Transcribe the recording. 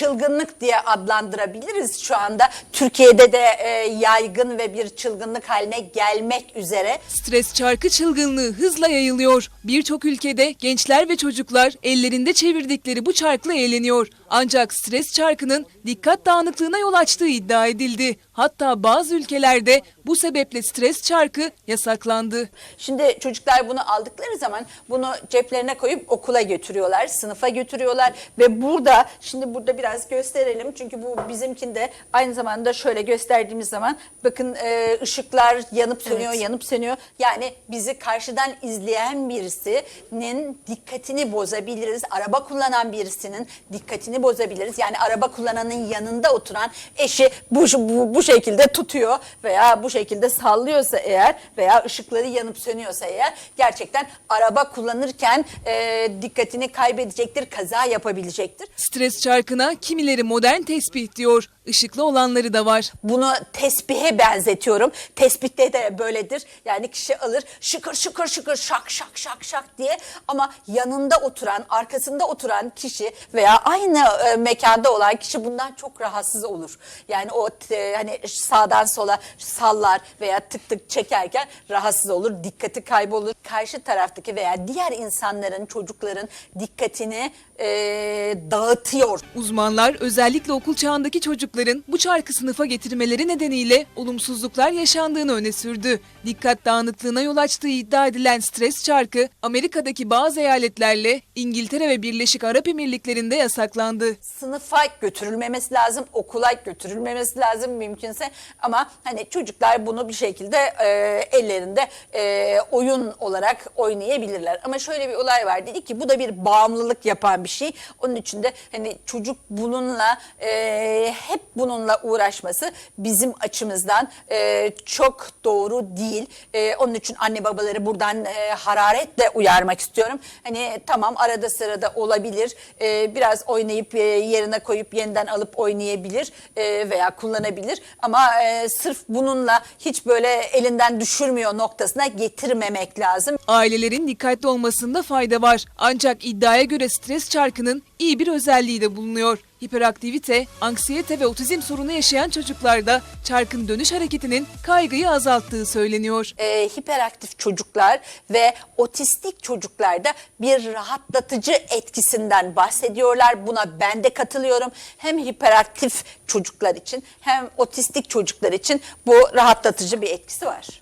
çılgınlık diye adlandırabiliriz şu anda. Türkiye'de de e, yaygın ve bir çılgınlık haline gelmek üzere. Stres çarkı çılgınlığı hızla yayılıyor. Birçok ülkede gençler ve çocuklar ellerinde çevirdikleri bu çarkla eğleniyor. Ancak stres çarkının dikkat dağınıklığına yol açtığı iddia edildi. Hatta bazı ülkelerde bu sebeple stres çarkı yasaklandı. Şimdi çocuklar bunu aldıkları zaman bunu ceplerine koyup okula götürüyorlar, sınıfa götürüyorlar ve burada şimdi burada biraz gösterelim çünkü bu bizimkinde aynı zamanda şöyle gösterdiğimiz zaman bakın e, ışıklar yanıp sönüyor, Evet. yanıp sönüyor. Yani bizi karşıdan izleyen birisinin dikkatini bozabiliriz. Araba kullanan birisinin dikkatini bozabiliriz. Yani araba kullananın yanında oturan eşi bu, bu, bu şekilde tutuyor veya bu şekilde sallıyorsa eğer veya ışıkları yanıp sönüyorsa eğer gerçekten araba kullanırken e, dikkatini kaybedecektir, kaza yapabilecektir. Stres çarkına kimileri modern tesbih diyor. Işıklı olanları da var. Bunu tesbihe benzetiyorum. Tesbihte de böyledir. Yani kişi alır şıkır şıkır şıkır şak şak şak şak diye ama yanında oturan, arkasında oturan kişi veya aynı e, mekanda olan kişi bundan çok rahatsız olur. Yani o e, hani sağdan sola sallar veya tık tık çekerken rahatsız olur, dikkati kaybolur. Karşı taraftaki veya diğer insanların, çocukların dikkatini e, dağıtıyor. Uzmanlar özellikle okul çağındaki çocukların bu çarkı sınıfa getirmeleri nedeniyle olumsuzluklar yaşandığını öne sürdü. Dikkat dağınıklığına yol açtığı iddia edilen stres çarkı Amerika'daki bazı eyaletlerle İngiltere ve Birleşik Arap Emirlikleri'nde yasaklandı. sınıfa götürülmemesi lazım, okula götürülmemesi lazım mümkünse ama hani çocuklar bunu bir şekilde e, ellerinde e, oyun olarak oynayabilirler. Ama şöyle bir olay var dedik ki bu da bir bağımlılık yapan bir şey. Onun için de hani çocuk bununla e, hep bununla uğraşması bizim açımızdan e, çok doğru değil. E, onun için anne babaları buradan e, hararetle uyarmak istiyorum. Hani tamam arada sırada olabilir. E, biraz oynayıp e, yerine koyup yeniden alıp oynayabilir e, veya kullanabilir. Ama e, sırf bununla hiç böyle elinden düşürmüyor noktasına getirmemek lazım. Ailelerin dikkatli olmasında fayda var. Ancak iddiaya göre stres çarkının iyi bir özelliği de bulunuyor. Hiperaktivite, anksiyete ve otizm sorunu yaşayan çocuklarda çarkın dönüş hareketinin kaygıyı azalttığı söyleniyor. e, hiperaktif çocuklar ve otistik çocuklarda bir rahatlatıcı etkisinden bahsediyorlar. Buna ben de katılıyorum. Hem hiperaktif çocuklar için hem otistik çocuklar için bu rahatlatıcı bir etkisi var.